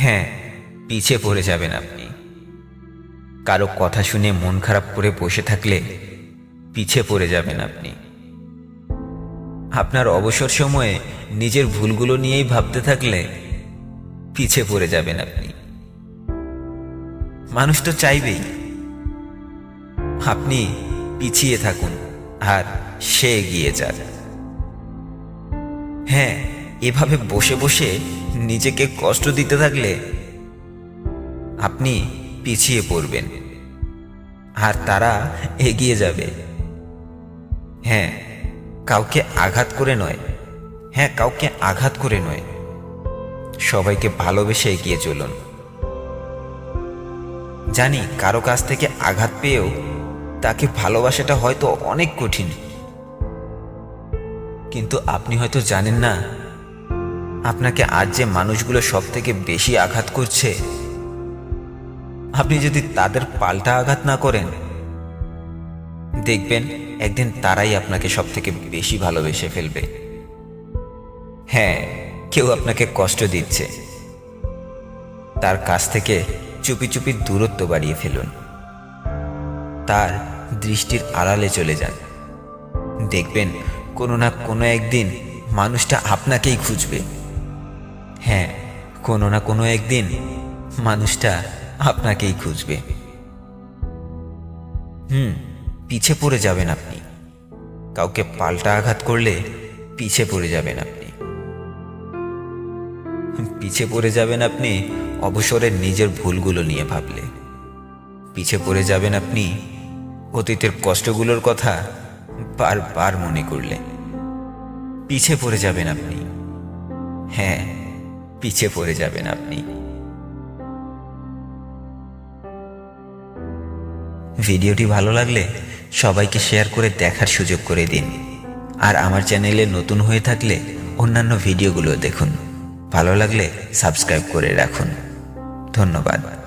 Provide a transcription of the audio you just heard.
হ্যাঁ পিছে পড়ে যাবেন আপনি। কারও কথা শুনে মন খারাপ করে বসে থাকলে পিছে পড়ে যাবেন আপনি। আপনার অবসর সময়ে নিজের ভুলগুলো নিয়েই ভাবতে থাকলে পিছে পড়ে যাবেন আপনি। মানুষ তো চাইবেই। আপনি পিছিয়ে থাকুন আর সে এগিয়ে যান হ্যাঁ এভাবে বসে বসে নিজেকে কষ্ট দিতে থাকলে আপনি পিছিয়ে পড়বেন। আর তারা এগিয়ে যাবে। হ্যাঁ কাউকে আঘাত করে নয়। হ্যাঁ কাউকে আঘাত করে নয়। সবাইকে ভালোবেসে এগিয়ে চলুন। জানি কারও কাছ থেকে আঘাত পেয়েও তাকে ভালোবাসাটা হয়তো অনেক কঠিন। কিন্তু আপনি হয়তো জানেন না আপনাকে আজ যে মানুষগুলো সব থেকে বেশি আঘাত করছে, আপনি যদি তাদের পাল্টা আঘাত না করেন, দেখবেন একদিন তারাই আপনাকে সব থেকে বেশি ভালোবেসে ফেলবে। হ্যাঁ কেউ আপনাকে কষ্ট দিচ্ছে। তার কাছ থেকে চুপি চুপি দূরত্ব বাড়িয়ে ফেলুন। তার দৃষ্টির আড়ালে চলে যান। দেখবেন কোনো না কোনো একদিন মানুষটা আপনাকেই খুঁজবে। হ্যাঁ কোনো না কোনো একদিন মানুষটা আপনাকেই খুঁজবে। হুম, পিছে পড়ে যাবেন আপনি। কাউকে পাল্টা আঘাত করলে পিছে পড়ে যাবেন আপনি। পিছে পড়ে যাবেন আপনি অবসরের নিজের ভুলগুলো নিয়ে ভাবলে। পিছে পড়ে যাবেন আপনি অতীতের কষ্টগুলোর কথা বারবার মনে করলে। পিছে পড়ে যাবেন আপনি। হ্যাঁ পিছে পড়ে যাবেন আপনি। ভিডিওটি ভালো লাগলে সবাইকে শেয়ার করে দেখার সুযোগ করে দিন। আর আমার চ্যানেলে নতুন হয়ে থাকলে অন্যান্য ভিডিওগুলো দেখুন। ভালো লাগলে সাবস্ক্রাইব করে রাখুন। ধন্যবাদ।